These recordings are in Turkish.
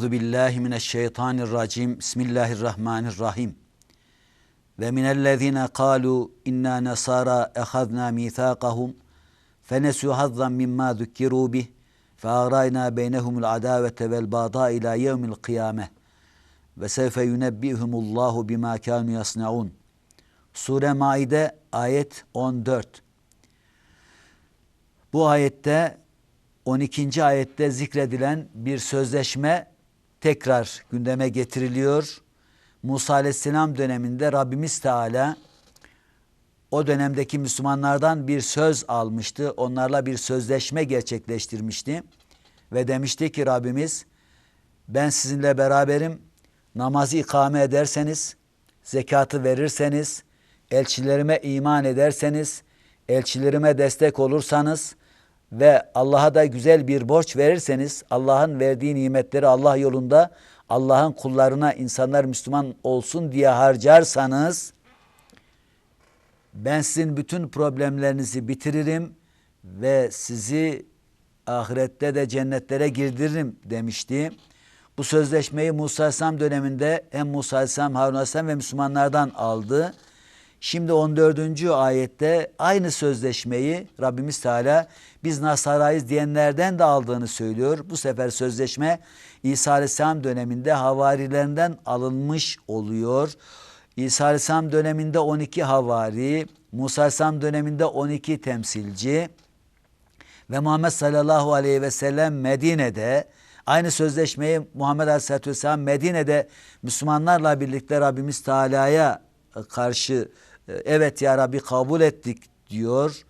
Euzu billahi mineşşeytanirracim. Bismillahirrahmanirrahim. Ve minellezine kalu inna nasara ehadna mithaqahum fenesu hazzan mimma zukkiru bih feagrayna beynehumul adavete vel bada ila yevmil kıyame ve sevfe yunebbihumullahu bima kanu yasnaun. Sure Maide ayet 14. Bu ayette 12. ayette zikredilen bir sözleşme tekrar gündeme getiriliyor. Musa Aleyhisselam döneminde Rabbimiz Teala o dönemdeki Müslümanlardan bir söz almıştı. Onlarla bir sözleşme gerçekleştirmişti. Ve demişti ki Rabbimiz ben sizinle beraberim. Namazı ikame ederseniz, zekatı verirseniz, elçilerime iman ederseniz, elçilerime destek olursanız ve Allah'a da güzel bir borç verirseniz, Allah'ın verdiği nimetleri Allah yolunda Allah'ın kullarına insanlar Müslüman olsun diye harcarsanız ben sizin bütün problemlerinizi bitiririm ve sizi ahirette de cennetlere girdiririm demişti. Bu sözleşmeyi Musa Aleyhisselam döneminde hem Musa Aleyhisselam, Harun Aleyhisselam ve Müslümanlardan aldı. Şimdi 14. ayette aynı sözleşmeyi Rabbimiz Teala biz Nasarayız diyenlerden de aldığını söylüyor. Bu sefer sözleşme İsa Aleyhisselam döneminde havarilerinden alınmış oluyor. İsa Aleyhisselam döneminde 12 havari, Musa Aleyhisselam döneminde 12 temsilci ve Muhammed sallallahu aleyhi ve sellem Medine'de aynı sözleşmeyi Muhammed Aleyhisselatü Vesselam Medine'de Müslümanlarla birlikte Rabbimiz Teala'ya karşı evet ya Rabbi kabul ettik diyor.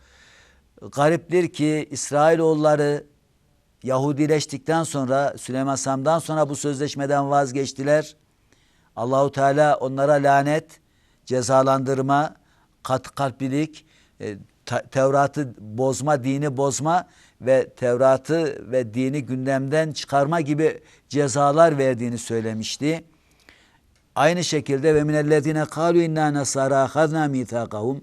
Gariptir ki İsrailoğulları Yahudileştikten sonra Süleyman Aleyhisselam'dan sonra bu sözleşmeden vazgeçtiler. Allahu Teala onlara lanet, cezalandırma, kat kalplilik, e, Tevrat'ı bozma, dini bozma ve Tevrat'ı ve dini gündemden çıkarma gibi cezalar verdiğini söylemişti. Aynı şekilde ve minellezine kalu inna nasara ahadna mithaqahum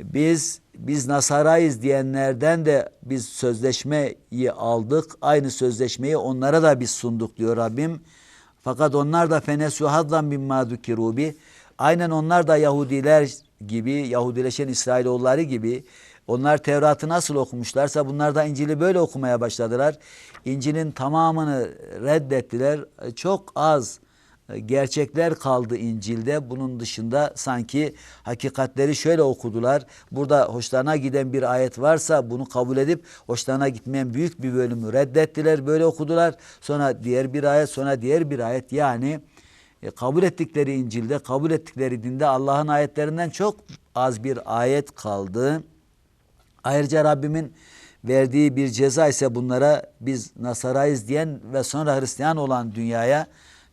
biz biz Nasarayız diyenlerden de biz sözleşmeyi aldık. Aynı sözleşmeyi onlara da biz sunduk diyor Rabbim. Fakat onlar da fenesu haddan mimma dukirubi. Aynen onlar da Yahudiler gibi, Yahudileşen İsrailoğulları gibi onlar Tevrat'ı nasıl okumuşlarsa bunlar da İncil'i böyle okumaya başladılar. İncil'in tamamını reddettiler. Çok az gerçekler kaldı İncil'de. Bunun dışında sanki hakikatleri şöyle okudular. Burada hoşlarına giden bir ayet varsa bunu kabul edip hoşlarına gitmeyen büyük bir bölümü reddettiler. Böyle okudular. Sonra diğer bir ayet, sonra diğer bir ayet. Yani e, kabul ettikleri İncil'de, kabul ettikleri dinde Allah'ın ayetlerinden çok az bir ayet kaldı. Ayrıca Rabbimin verdiği bir ceza ise bunlara biz Nasarayız diyen ve sonra Hristiyan olan dünyaya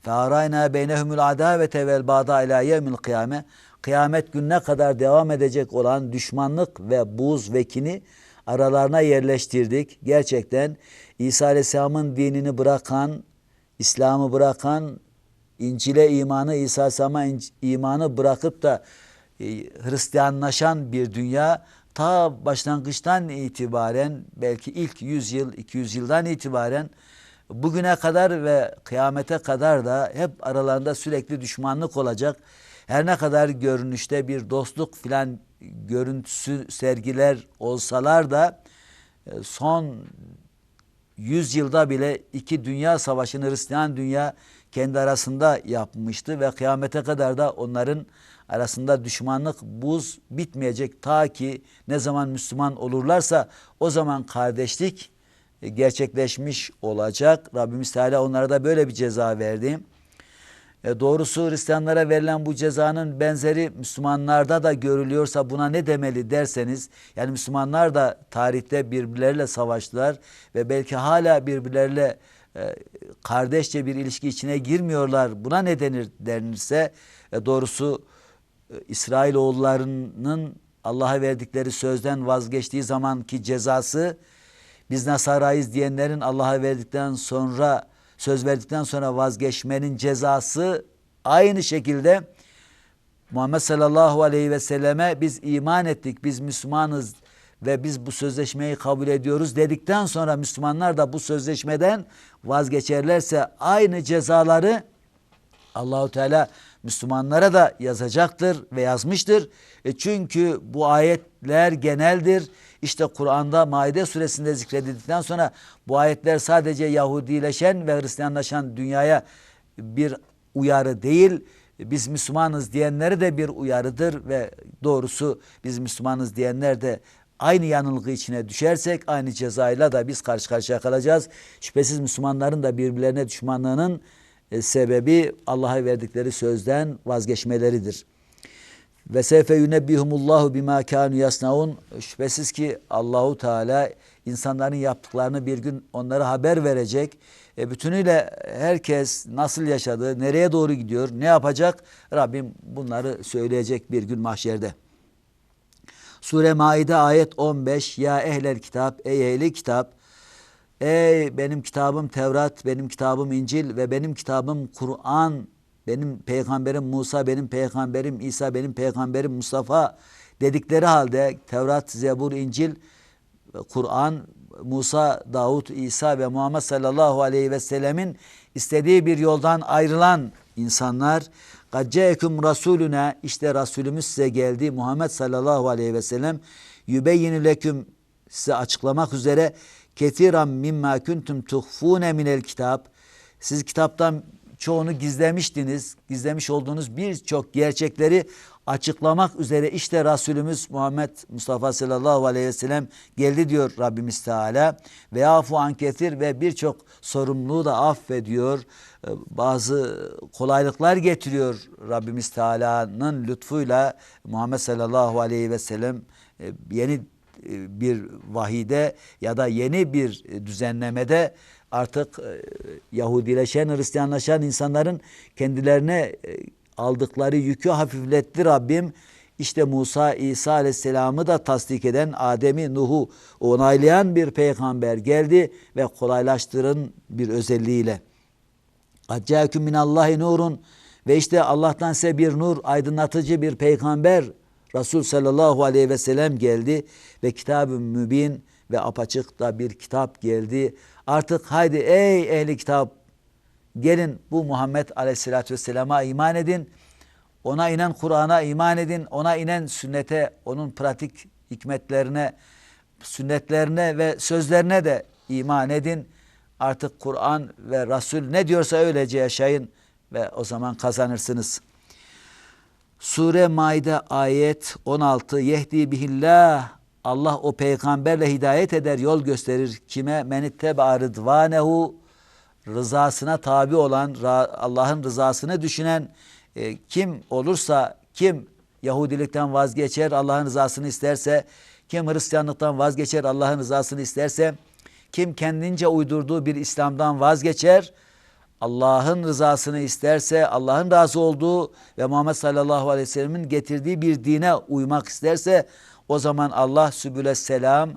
فَاَرَيْنَا بَيْنَهُمُ الْعَدَاوَةَ وَالْبَعْضَى اِلٰى يَوْمِ الْقِيَامَةِ Kıyamet gününe kadar devam edecek olan düşmanlık ve buz ve kini aralarına yerleştirdik. Gerçekten İsa Aleyhisselam'ın dinini bırakan, İslam'ı bırakan, İncil'e imanı, İsa Aleyhisselam'a imanı bırakıp da e, Hristiyanlaşan bir dünya ta başlangıçtan itibaren belki ilk 100 yıl, 200 yıldan itibaren bugüne kadar ve kıyamete kadar da hep aralarında sürekli düşmanlık olacak. Her ne kadar görünüşte bir dostluk filan görüntüsü sergiler olsalar da e, son 100 yılda bile iki dünya savaşını Hristiyan dünya kendi arasında yapmıştı ve kıyamete kadar da onların arasında düşmanlık buz bitmeyecek ta ki ne zaman Müslüman olurlarsa o zaman kardeşlik gerçekleşmiş olacak. Rabbimiz Teala onlara da böyle bir ceza verdi. E doğrusu Hristiyanlara verilen bu cezanın benzeri Müslümanlarda da görülüyorsa buna ne demeli derseniz yani Müslümanlar da tarihte birbirleriyle savaştılar ve belki hala birbirleriyle e, kardeşçe bir ilişki içine girmiyorlar. Buna ne denir denirse e, doğrusu e, İsrailoğullarının Allah'a verdikleri sözden vazgeçtiği zamanki cezası biz Nasarayız diyenlerin Allah'a verdikten sonra söz verdikten sonra vazgeçmenin cezası aynı şekilde Muhammed sallallahu aleyhi ve selleme biz iman ettik, biz Müslümanız ve biz bu sözleşmeyi kabul ediyoruz dedikten sonra Müslümanlar da bu sözleşmeden vazgeçerlerse aynı cezaları Allahu Teala Müslümanlara da yazacaktır ve yazmıştır. E çünkü bu ayetler geneldir. İşte Kur'an'da Maide suresinde zikredildikten sonra bu ayetler sadece Yahudileşen ve Hristiyanlaşan dünyaya bir uyarı değil, biz Müslümanız diyenlere de bir uyarıdır ve doğrusu biz Müslümanız diyenler de aynı yanılgı içine düşersek aynı cezayla da biz karşı karşıya kalacağız. Şüphesiz Müslümanların da birbirlerine düşmanlığının e, sebebi Allah'a verdikleri sözden vazgeçmeleridir. Ve sefe yunebbihumullahu bima kanu yasnaun. Şüphesiz ki Allahu Teala insanların yaptıklarını bir gün onlara haber verecek. E bütünüyle herkes nasıl yaşadı, nereye doğru gidiyor, ne yapacak? Rabbim bunları söyleyecek bir gün mahşerde. Sure Maide ayet 15 Ya ehlel kitap ey ehli kitap Ey benim kitabım Tevrat, benim kitabım İncil ve benim kitabım Kur'an, benim peygamberim Musa, benim peygamberim İsa, benim peygamberim Mustafa dedikleri halde Tevrat, Zebur, İncil, Kur'an, Musa, Davut, İsa ve Muhammed sallallahu aleyhi ve sellemin istediği bir yoldan ayrılan insanlar Gacceekum Rasulüne işte Resulümüz size geldi Muhammed sallallahu aleyhi ve sellem yübeyyinü leküm size açıklamak üzere ketiran mimma kuntum tuhfune minel kitap siz kitaptan çoğunu gizlemiştiniz. Gizlemiş olduğunuz birçok gerçekleri açıklamak üzere işte Resulümüz Muhammed Mustafa sallallahu aleyhi ve sellem geldi diyor Rabbimiz Teala. Ve afu an ketir ve birçok sorumluluğu da affediyor. Ee, bazı kolaylıklar getiriyor Rabbimiz Teala'nın lütfuyla Muhammed sallallahu aleyhi ve sellem e, yeni e, bir vahide ya da yeni bir düzenlemede artık e, Yahudileşen, Hristiyanlaşan insanların kendilerine e, aldıkları yükü hafifletti Rabbim. İşte Musa, İsa Aleyhisselam'ı da tasdik eden Adem'i, Nuh'u onaylayan bir peygamber geldi ve kolaylaştırın bir özelliğiyle. Accâküm minallahi nurun ve işte Allah'tan size bir nur, aydınlatıcı bir peygamber Resul sallallahu aleyhi ve sellem geldi ve kitab-ı mübin ve apaçık da bir kitap geldi. Artık haydi ey ehli kitap gelin bu Muhammed aleyhissalatü vesselama iman edin. Ona inen Kur'an'a iman edin. Ona inen sünnete, onun pratik hikmetlerine, sünnetlerine ve sözlerine de iman edin. Artık Kur'an ve Resul ne diyorsa öylece yaşayın ve o zaman kazanırsınız.'' Sure Maide ayet 16 Yehdi bihillah Allah o peygamberle hidayet eder, yol gösterir. Kime? Menitteba rıdvanehu rızasına tabi olan, Allah'ın rızasını düşünen e, kim olursa, kim Yahudilikten vazgeçer, Allah'ın rızasını isterse, kim Hristiyanlıktan vazgeçer, Allah'ın rızasını isterse, kim kendince uydurduğu bir İslam'dan vazgeçer, Allah'ın rızasını isterse, Allah'ın razı olduğu ve Muhammed sallallahu aleyhi ve sellemin getirdiği bir dine uymak isterse o zaman Allah sübüle selam,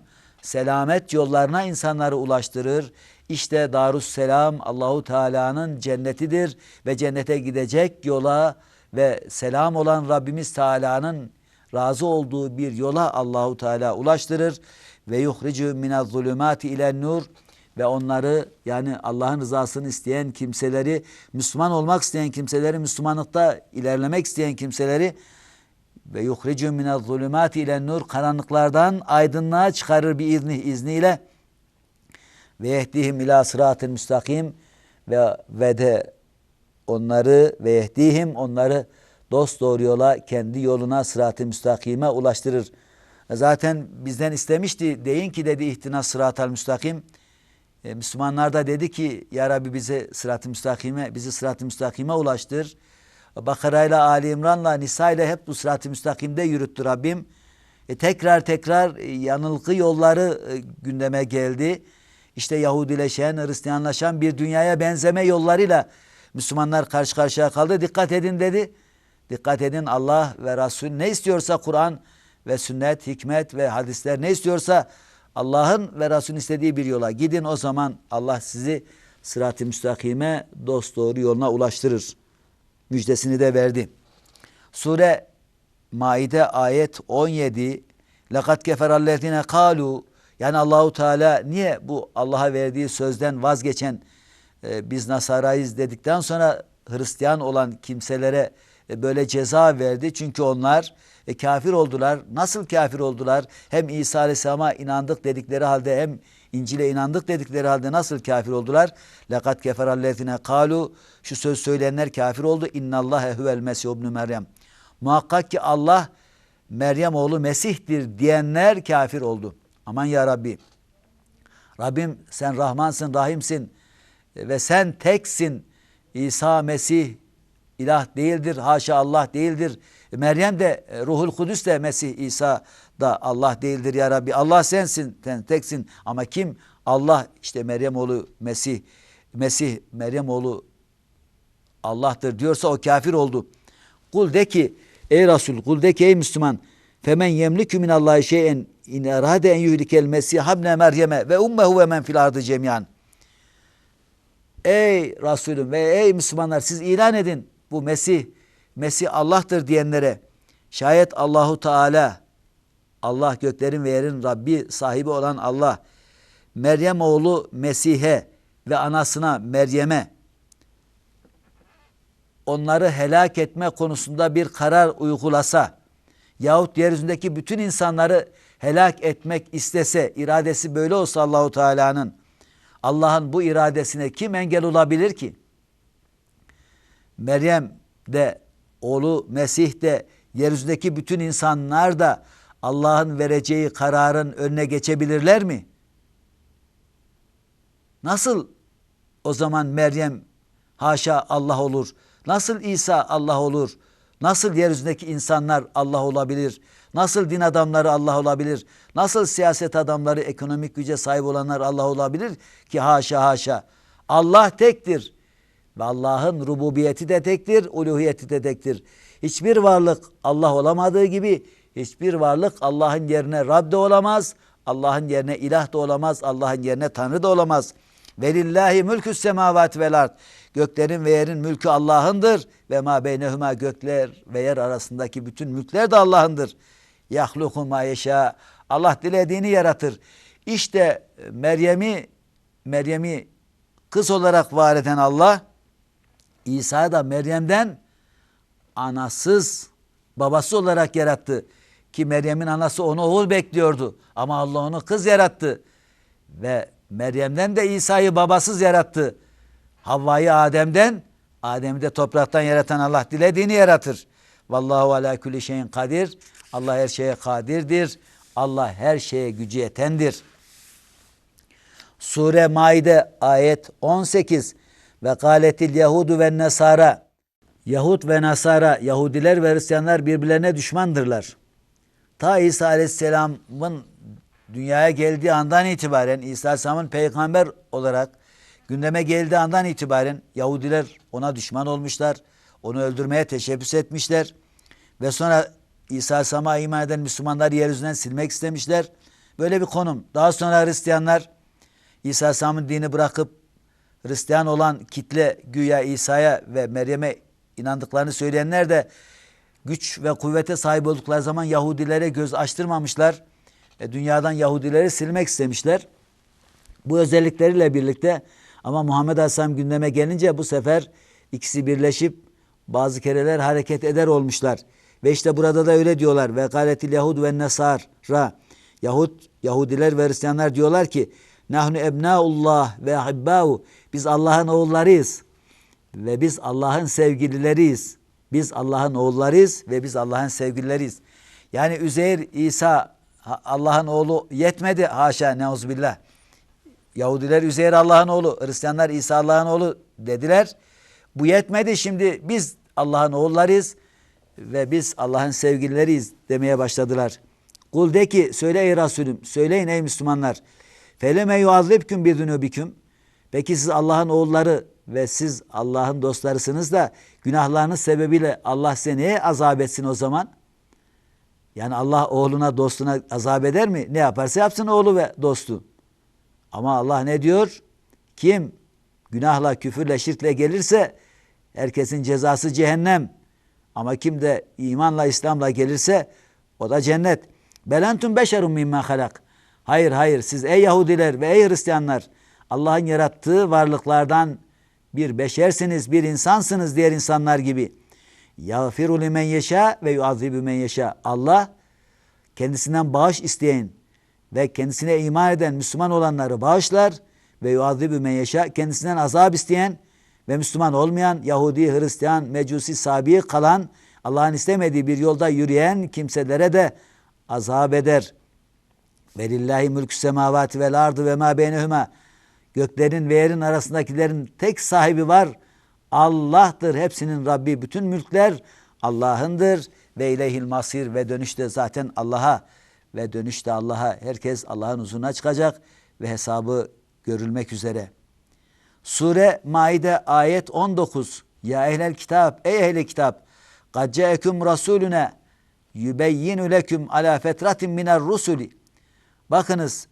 selamet yollarına insanları ulaştırır. İşte Darusselam Allahu Teala'nın cennetidir ve cennete gidecek yola ve selam olan Rabbimiz Teala'nın razı olduğu bir yola Allahu Teala ulaştırır ve yuhricu minez zulümati ile nur ve onları yani Allah'ın rızasını isteyen kimseleri, Müslüman olmak isteyen kimseleri, Müslümanlıkta ilerlemek isteyen kimseleri ve yuhricu minez zulümati ile nur karanlıklardan aydınlığa çıkarır bir izni izniyle ve yehdihim ila sıratil müstakim ve ve de onları ve yehdihim onları dost doğru yola kendi yoluna sırat-ı müstakime ulaştırır. Zaten bizden istemişti deyin ki dedi ihtina sıratal müstakim. E, Müslümanlar da dedi ki ya Rabbi bize sırat-ı müstakime, bizi sırat-ı müstakime ulaştır. Bakara ile Ali İmran'la Nisa ile hep bu sırat-ı müstakimde yürüttü Rabbim. E, tekrar tekrar e, yanılgı yolları e, gündeme geldi. İşte Yahudileşen, Hristiyanlaşan bir dünyaya benzeme yollarıyla Müslümanlar karşı karşıya kaldı. Dikkat edin dedi. Dikkat edin Allah ve Resul ne istiyorsa Kur'an ve sünnet, hikmet ve hadisler ne istiyorsa Allah'ın ve Resul'ün istediği bir yola gidin o zaman Allah sizi sırat-ı müstakime dost yoluna ulaştırır. Müjdesini de verdi. Sure Maide ayet 17 Lekat keferallezine kalu yani Allahu Teala niye bu Allah'a verdiği sözden vazgeçen e, biz Nasarayız dedikten sonra Hristiyan olan kimselere e, böyle ceza verdi. Çünkü onlar e, kafir oldular. Nasıl kafir oldular? Hem İsa Aleyhisselam'a inandık dedikleri halde hem İncil'e inandık dedikleri halde nasıl kafir oldular? Lekat keferallezine kalu şu söz söyleyenler kafir oldu. İnnallâhe huvel mesih ibn Meryem. Muhakkak ki Allah Meryem oğlu Mesih'tir diyenler kafir oldu. Aman ya Rabbi. Rabbim sen Rahmansın, Rahimsin ve sen teksin. İsa Mesih ilah değildir. Haşa Allah değildir. Meryem de e, Ruhul Kudüs de Mesih İsa da Allah değildir ya Rabbi. Allah sensin, sen teksin. Ama kim? Allah işte Meryem oğlu Mesih, Mesih Meryem oğlu Allah'tır diyorsa o kafir oldu. Kul de ki ey Resul kul de ki ey Müslüman femen yemlikü minallahi şeyen in erade en yuhlikel mesih habne meryeme ve ummehu ve men fil ardı cemiyan. Ey Resulüm ve ey Müslümanlar siz ilan edin bu Mesih, Mesih Allah'tır diyenlere şayet Allahu Teala Allah göklerin ve yerin Rabbi sahibi olan Allah Meryem oğlu Mesih'e ve anasına Meryem'e onları helak etme konusunda bir karar uygulasa yahut yeryüzündeki bütün insanları helak etmek istese, iradesi böyle olsa Allahu Teala'nın Allah'ın bu iradesine kim engel olabilir ki? Meryem de oğlu Mesih de yeryüzündeki bütün insanlar da Allah'ın vereceği kararın önüne geçebilirler mi? Nasıl o zaman Meryem haşa Allah olur? Nasıl İsa Allah olur? Nasıl yeryüzündeki insanlar Allah olabilir? Nasıl din adamları Allah olabilir? Nasıl siyaset adamları, ekonomik güce sahip olanlar Allah olabilir ki haşa haşa. Allah tektir. Ve Allah'ın rububiyeti de tektir, uluhiyeti de tektir. Hiçbir varlık Allah olamadığı gibi hiçbir varlık Allah'ın yerine Rab de olamaz, Allah'ın yerine ilah da olamaz, Allah'ın yerine Tanrı da olamaz. Velillahi mülkü semavat vel ard. Göklerin ve yerin mülkü Allah'ındır ve ma beynehuma gökler ve yer arasındaki bütün mülkler de Allah'ındır. Yahluku ma yeşâ. Allah dilediğini yaratır. İşte Meryem'i Meryem'i kız olarak var eden Allah İsa'yı da Meryem'den anasız babası olarak yarattı. Ki Meryem'in anası onu oğul bekliyordu. Ama Allah onu kız yarattı. Ve Meryem'den de İsa'yı babasız yarattı. Havva'yı Adem'den, Adem'i de topraktan yaratan Allah dilediğini yaratır. Vallahu ala kulli şeyin kadir. Allah her şeye kadirdir. Allah her şeye gücü yetendir. Sure Maide ayet 18 ve kâletil Yahudu ve Nasara Yahud ve Nasara, Yahudiler ve Hristiyanlar birbirlerine düşmandırlar. Ta İsa Aleyhisselam'ın dünyaya geldiği andan itibaren İsa Aleyhisselam'ın peygamber olarak gündeme geldiği andan itibaren Yahudiler ona düşman olmuşlar. Onu öldürmeye teşebbüs etmişler. Ve sonra İsa Aleyhisselam'a iman eden Müslümanlar yeryüzünden silmek istemişler. Böyle bir konum. Daha sonra Hristiyanlar İsa Aleyhisselam'ın dini bırakıp Hristiyan olan kitle güya İsa'ya ve Meryem'e inandıklarını söyleyenler de güç ve kuvvete sahip oldukları zaman Yahudilere göz açtırmamışlar. E, dünyadan Yahudileri silmek istemişler. Bu özellikleriyle birlikte ama Muhammed Aleyhisselam gündeme gelince bu sefer ikisi birleşip bazı kereler hareket eder olmuşlar. Ve işte burada da öyle diyorlar. Ve galetil Yahud ve Nesara. Yahud, Yahudiler ve Hristiyanlar diyorlar ki Nahnu ebnaullah ve ahibbâhu. Biz Allah'ın oğullarıyız. Ve biz Allah'ın sevgilileriyiz. Biz Allah'ın oğullarıyız ve biz Allah'ın sevgilileriyiz. Yani Üzeyr, İsa Allah'ın oğlu yetmedi haşa neuzubillah. Yahudiler Üzeyr Allah'ın oğlu, Hristiyanlar İsa Allah'ın oğlu dediler. Bu yetmedi şimdi biz Allah'ın oğullarıyız ve biz Allah'ın sevgilileriyiz demeye başladılar. Kul de ki söyle ey Resulüm, söyleyin ey Müslümanlar. Feleme yuazibküm bir dünübiküm. Peki siz Allah'ın oğulları ve siz Allah'ın dostlarısınız da günahlarınız sebebiyle Allah size neye azap etsin o zaman? Yani Allah oğluna dostuna azap eder mi? Ne yaparsa yapsın oğlu ve dostu. Ama Allah ne diyor? Kim günahla, küfürle, şirkle gelirse herkesin cezası cehennem. Ama kim de imanla, İslam'la gelirse o da cennet. Belentum beşerun mimmen halak. Hayır hayır siz ey Yahudiler ve ey Hristiyanlar Allah'ın yarattığı varlıklardan bir beşersiniz, bir insansınız diğer insanlar gibi. Yağfiru limen yeşâ ve yuazibu men yeşâ. Allah kendisinden bağış isteyen ve kendisine iman eden Müslüman olanları bağışlar ve yuazibu men yeşâ. Kendisinden azap isteyen ve Müslüman olmayan Yahudi, Hristiyan, Mecusi, Sabi kalan Allah'ın istemediği bir yolda yürüyen kimselere de azap eder. Velillahi mülkü semavati vel ardı ve ma beynehuma. Göklerin ve yerin arasındakilerin tek sahibi var. Allah'tır. Hepsinin Rabbi. Bütün mülkler Allah'ındır. Ve ileyhil masir ve dönüşte zaten Allah'a ve dönüşte Allah'a herkes Allah'ın huzuruna çıkacak ve hesabı görülmek üzere. Sure Maide ayet 19. Ya ehlel kitap, ey ehli kitap, kad rasulüne yübeyyinu leküm ala fetratin miner rusuli. Bakınız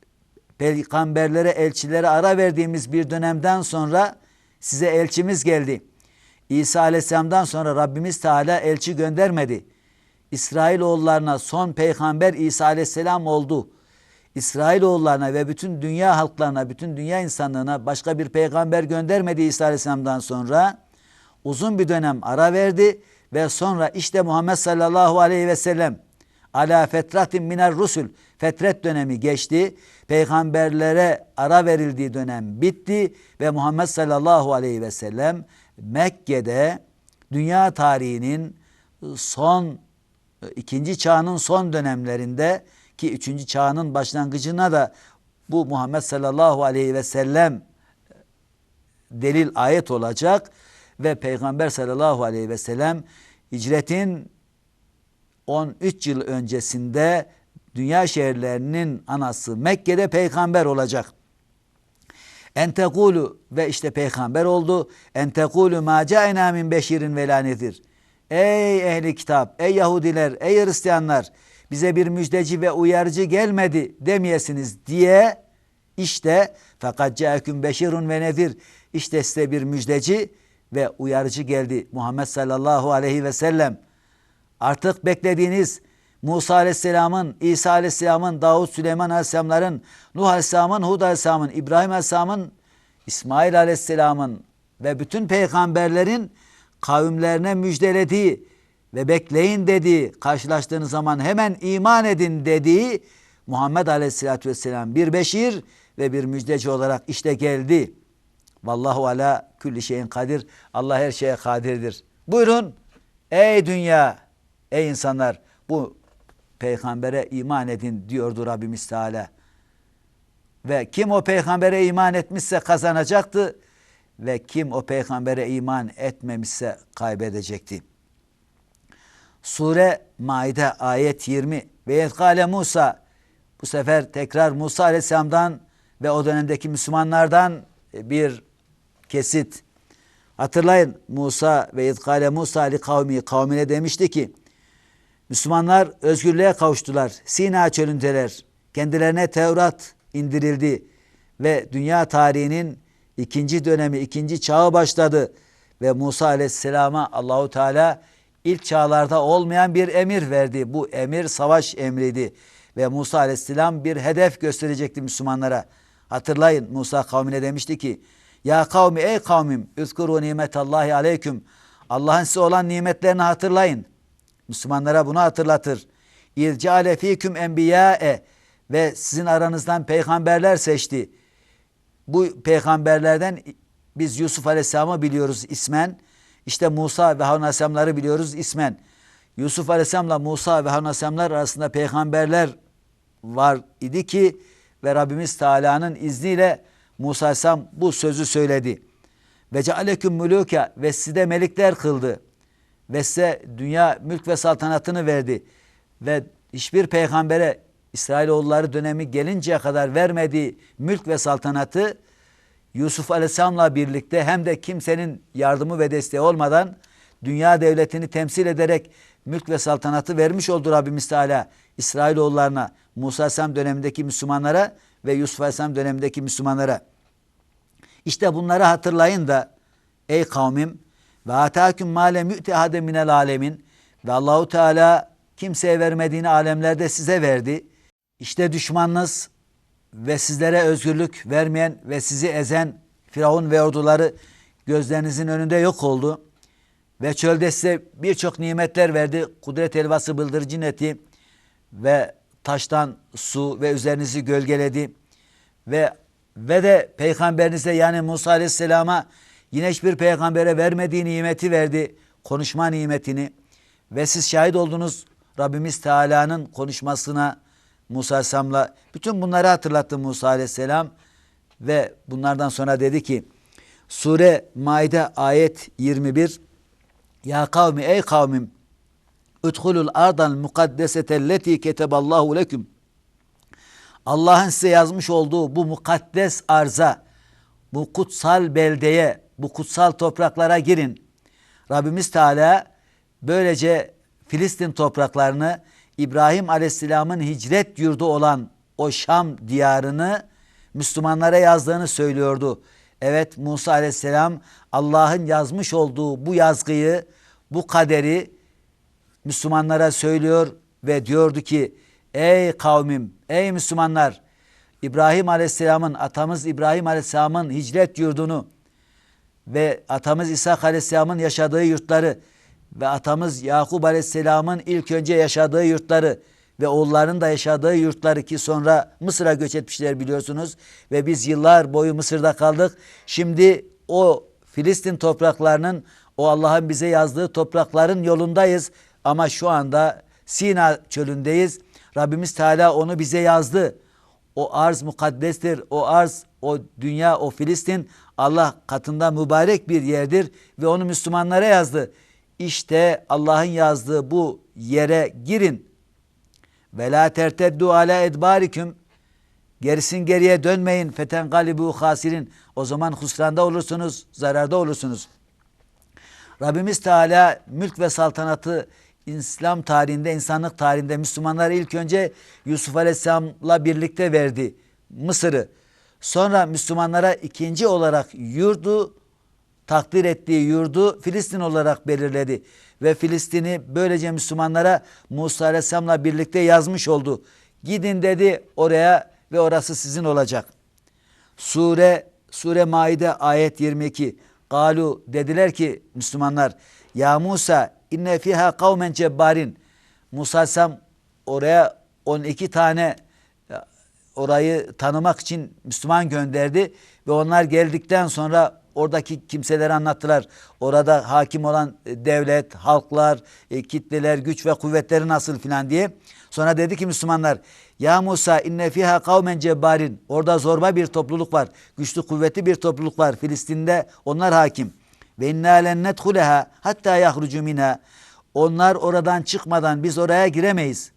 peygamberlere, elçilere ara verdiğimiz bir dönemden sonra size elçimiz geldi. İsa Aleyhisselam'dan sonra Rabbimiz Teala elçi göndermedi. İsrailoğullarına son peygamber İsa Aleyhisselam oldu. İsrailoğullarına ve bütün dünya halklarına, bütün dünya insanlığına başka bir peygamber göndermedi İsa Aleyhisselam'dan sonra. Uzun bir dönem ara verdi ve sonra işte Muhammed sallallahu aleyhi ve sellem ala fetratin miner rusul fetret dönemi geçti. Peygamberlere ara verildiği dönem bitti ve Muhammed sallallahu aleyhi ve sellem Mekke'de dünya tarihinin son ikinci çağının son dönemlerinde ki üçüncü çağının başlangıcına da bu Muhammed sallallahu aleyhi ve sellem delil ayet olacak ve Peygamber sallallahu aleyhi ve sellem hicretin 13 yıl öncesinde dünya şehirlerinin anası Mekke'de peygamber olacak. Entekulu ve işte peygamber oldu. Entekulu ma caina min beşirin ve lanedir. Ey ehli kitap, ey Yahudiler, ey Hristiyanlar bize bir müjdeci ve uyarıcı gelmedi demeyesiniz diye işte fakat caeküm beşirun ve nedir. İşte size bir müjdeci ve uyarıcı geldi. Muhammed sallallahu aleyhi ve sellem. Artık beklediğiniz Musa aleyhisselamın, İsa aleyhisselamın, Davut, Süleyman aleyhisselamların, Nuh aleyhisselamın, Hud aleyhisselamın, İbrahim aleyhisselamın, İsmail aleyhisselamın ve bütün peygamberlerin kavimlerine müjdelediği ve bekleyin dediği, karşılaştığınız zaman hemen iman edin dediği Muhammed aleyhisselatü vesselam bir beşir ve bir müjdeci olarak işte geldi. Vallahu ala külli şeyin kadir. Allah her şeye kadirdir. Buyurun ey dünya, ey insanlar bu peygambere iman edin diyordu Rabbimiz Teala. Ve kim o peygambere iman etmişse kazanacaktı ve kim o peygambere iman etmemişse kaybedecekti. Sure Maide ayet 20 ve yetkale Musa bu sefer tekrar Musa Aleyhisselam'dan ve o dönemdeki Müslümanlardan bir kesit. Hatırlayın Musa ve yetkale Musa li kavmi kavmine demişti ki Müslümanlar özgürlüğe kavuştular. Sina çölündeler. Kendilerine Tevrat indirildi ve dünya tarihinin ikinci dönemi, ikinci çağı başladı ve Musa Aleyhisselam'a Allahu Teala ilk çağlarda olmayan bir emir verdi. Bu emir savaş emriydi ve Musa Aleyhisselam bir hedef gösterecekti Müslümanlara. Hatırlayın Musa kavmine demişti ki: "Ya kavmi ey kavmim, üzkuru nimetallahi aleyküm. Allah'ın size olan nimetlerini hatırlayın." Müslümanlara bunu hatırlatır. İrcale fiküm enbiya'e ve sizin aranızdan peygamberler seçti. Bu peygamberlerden biz Yusuf Aleyhisselam'ı biliyoruz ismen. İşte Musa ve Harun Aleyhisselam'ları biliyoruz ismen. Yusuf Aleyhisselam'la Musa ve Harun Aleyhisselam'lar arasında peygamberler var idi ki ve Rabbimiz Teala'nın izniyle Musa Aleyhisselam bu sözü söyledi. Ve cealeküm mülûke ve size melikler kıldı ve size dünya mülk ve saltanatını verdi. Ve hiçbir peygambere İsrailoğulları dönemi gelinceye kadar vermediği mülk ve saltanatı Yusuf Aleyhisselam'la birlikte hem de kimsenin yardımı ve desteği olmadan dünya devletini temsil ederek mülk ve saltanatı vermiş oldu Rabbimiz Teala İsrailoğullarına, Musa Aleyhisselam dönemindeki Müslümanlara ve Yusuf Aleyhisselam dönemindeki Müslümanlara. İşte bunları hatırlayın da ey kavmim ve atâküm mâle mü'ti minel alemin ve Allahu Teala kimseye vermediğini alemlerde size verdi. İşte düşmanınız ve sizlere özgürlük vermeyen ve sizi ezen Firavun ve orduları gözlerinizin önünde yok oldu. Ve çölde size birçok nimetler verdi. Kudret elvası bıldırcın eti ve taştan su ve üzerinizi gölgeledi. Ve ve de peygamberinize yani Musa Aleyhisselam'a yine hiçbir peygambere vermediği nimeti verdi. Konuşma nimetini. Ve siz şahit oldunuz Rabbimiz Teala'nın konuşmasına Musa Aleyhisselam'la. Bütün bunları hatırlattı Musa Aleyhisselam. Ve bunlardan sonra dedi ki Sure Maide ayet 21 Ya kavmi ey kavmim Udhulul ardal mukaddesetelleti keteballahu leküm Allah'ın size yazmış olduğu bu mukaddes arza, bu kutsal beldeye, bu kutsal topraklara girin. Rabbimiz Teala böylece Filistin topraklarını İbrahim Aleyhisselam'ın hicret yurdu olan o Şam diyarını Müslümanlara yazdığını söylüyordu. Evet Musa Aleyhisselam Allah'ın yazmış olduğu bu yazgıyı, bu kaderi Müslümanlara söylüyor ve diyordu ki ey kavmim, ey Müslümanlar İbrahim Aleyhisselam'ın, atamız İbrahim Aleyhisselam'ın hicret yurdunu ve atamız İsa Aleyhisselam'ın yaşadığı yurtları ve atamız Yakup Aleyhisselam'ın ilk önce yaşadığı yurtları ve oğulların da yaşadığı yurtları ki sonra Mısır'a göç etmişler biliyorsunuz ve biz yıllar boyu Mısır'da kaldık. Şimdi o Filistin topraklarının o Allah'ın bize yazdığı toprakların yolundayız ama şu anda Sina çölündeyiz. Rabbimiz Teala onu bize yazdı. O arz mukaddestir. O arz, o dünya, o Filistin Allah katında mübarek bir yerdir ve onu Müslümanlara yazdı. İşte Allah'ın yazdığı bu yere girin. Ve la terteddu ala edbariküm. Gerisin geriye dönmeyin. Feten galibu hasirin. O zaman husranda olursunuz, zararda olursunuz. Rabbimiz Teala mülk ve saltanatı İslam tarihinde, insanlık tarihinde Müslümanlar ilk önce Yusuf Aleyhisselam'la birlikte verdi Mısır'ı. Sonra Müslümanlara ikinci olarak yurdu, takdir ettiği yurdu Filistin olarak belirledi. Ve Filistin'i böylece Müslümanlara Musa Aleyhisselam'la birlikte yazmış oldu. Gidin dedi oraya ve orası sizin olacak. Sure Sure Maide ayet 22. Galu dediler ki Müslümanlar ya Musa inne fiha kavmen cebbarin. Musa Aleyhisselam oraya 12 tane orayı tanımak için Müslüman gönderdi ve onlar geldikten sonra oradaki kimseleri anlattılar. Orada hakim olan devlet, halklar, e, kitleler, güç ve kuvvetleri nasıl filan diye. Sonra dedi ki Müslümanlar ya Musa inne fiha kavmen cebbarin. Orada zorba bir topluluk var. Güçlü kuvvetli bir topluluk var. Filistin'de onlar hakim. Ve inna len nedhuleha hatta yahrucu minha. Onlar oradan çıkmadan biz oraya giremeyiz.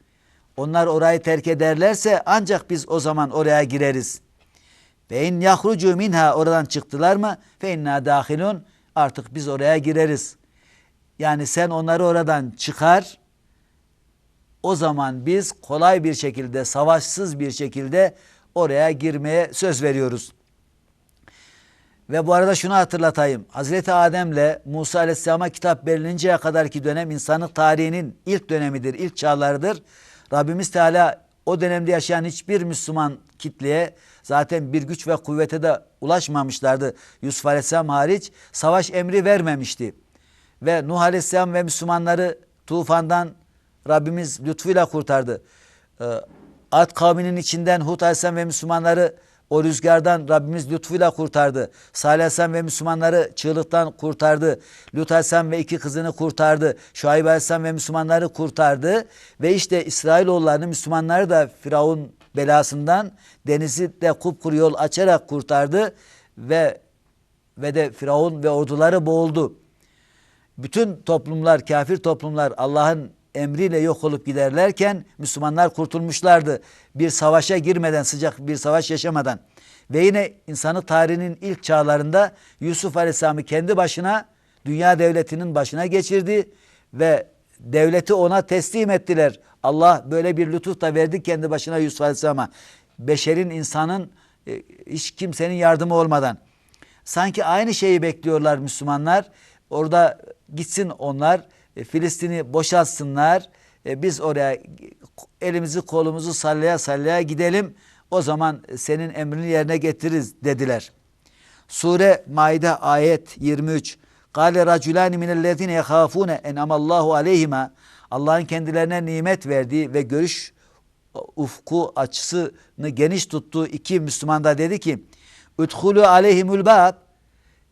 Onlar orayı terk ederlerse ancak biz o zaman oraya gireriz. Ve in yahrucu minha oradan çıktılar mı? Fe inna dahilun artık biz oraya gireriz. Yani sen onları oradan çıkar. O zaman biz kolay bir şekilde, savaşsız bir şekilde oraya girmeye söz veriyoruz. Ve bu arada şunu hatırlatayım. Hazreti Adem'le Musa Aleyhisselam'a kitap verilinceye kadarki dönem insanlık tarihinin ilk dönemidir, ilk çağlarıdır. Rabbimiz Teala o dönemde yaşayan hiçbir Müslüman kitleye zaten bir güç ve kuvvete de ulaşmamışlardı. Yusuf Aleyhisselam hariç savaş emri vermemişti. Ve Nuh Aleyhisselam ve Müslümanları tufandan Rabbimiz lütfuyla kurtardı. Ee, Ad kavminin içinden Hud Aleyhisselam ve Müslümanları o rüzgardan Rabbimiz lütfuyla kurtardı. Salih Aleyhisselam ve Müslümanları çığlıktan kurtardı. Lut Aleyhisselam ve iki kızını kurtardı. Şuayb Aleyhisselam ve Müslümanları kurtardı. Ve işte İsrailoğullarını Müslümanları da Firavun belasından denizi de kupkuru yol açarak kurtardı. Ve ve de Firavun ve orduları boğuldu. Bütün toplumlar, kafir toplumlar Allah'ın emriyle yok olup giderlerken Müslümanlar kurtulmuşlardı. Bir savaşa girmeden, sıcak bir savaş yaşamadan. Ve yine insanı tarihinin ilk çağlarında Yusuf Aleyhisselam'ı kendi başına dünya devletinin başına geçirdi ve devleti ona teslim ettiler. Allah böyle bir lütuf da verdi kendi başına Yusuf Aleyhisselam'a. Beşerin, insanın e, hiç kimsenin yardımı olmadan. Sanki aynı şeyi bekliyorlar Müslümanlar. Orada gitsin onlar e, Filistin'i boşaltsınlar. E, biz oraya elimizi kolumuzu sallaya sallaya gidelim. O zaman senin emrini yerine getiririz dediler. Sure Maide ayet 23. Kale raculani minellezine yehafune enamallahu aleyhima. Allah'ın kendilerine nimet verdiği ve görüş ufku açısını geniş tuttuğu iki Müslüman da dedi ki Üdhulu aleyhimül bab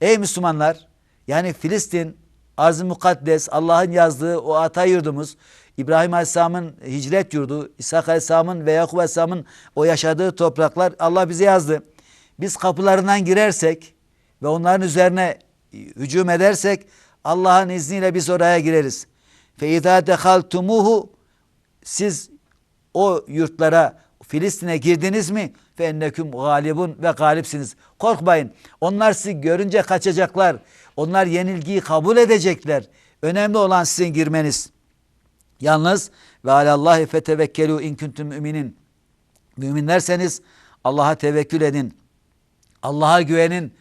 Ey Müslümanlar yani Filistin arz-ı mukaddes Allah'ın yazdığı o ata yurdumuz İbrahim Aleyhisselam'ın hicret yurdu İshak Aleyhisselam'ın ve Yakup Aleyhisselam'ın o yaşadığı topraklar Allah bize yazdı. Biz kapılarından girersek ve onların üzerine hücum edersek Allah'ın izniyle biz oraya gireriz. İzâ dehaltumuhu siz o yurtlara Filistin'e girdiniz mi? Enneküm galibun ve galipsiniz. Korkmayın. Onlar sizi görünce kaçacaklar. Onlar yenilgiyi kabul edecekler. Önemli olan sizin girmeniz. Yalnız ve alallahi fetevekkelu in kuntum müminin. Müminlerseniz Allah'a tevekkül edin. Allah'a güvenin.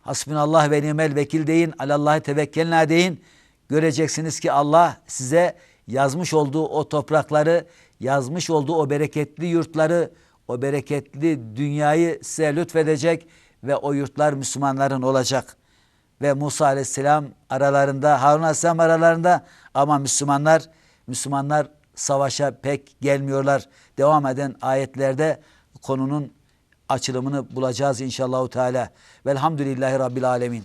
Hasbunallah ve nimel vekil deyin. Alallahi tevekkelna deyin. Göreceksiniz ki Allah size yazmış olduğu o toprakları, yazmış olduğu o bereketli yurtları, o bereketli dünyayı size lütfedecek ve o yurtlar Müslümanların olacak. Ve Musa Aleyhisselam aralarında, Harun Aleyhisselam aralarında ama Müslümanlar, Müslümanlar savaşa pek gelmiyorlar. Devam eden ayetlerde konunun açılımını bulacağız inşallah Teala. Velhamdülillahi Rabbil Alemin.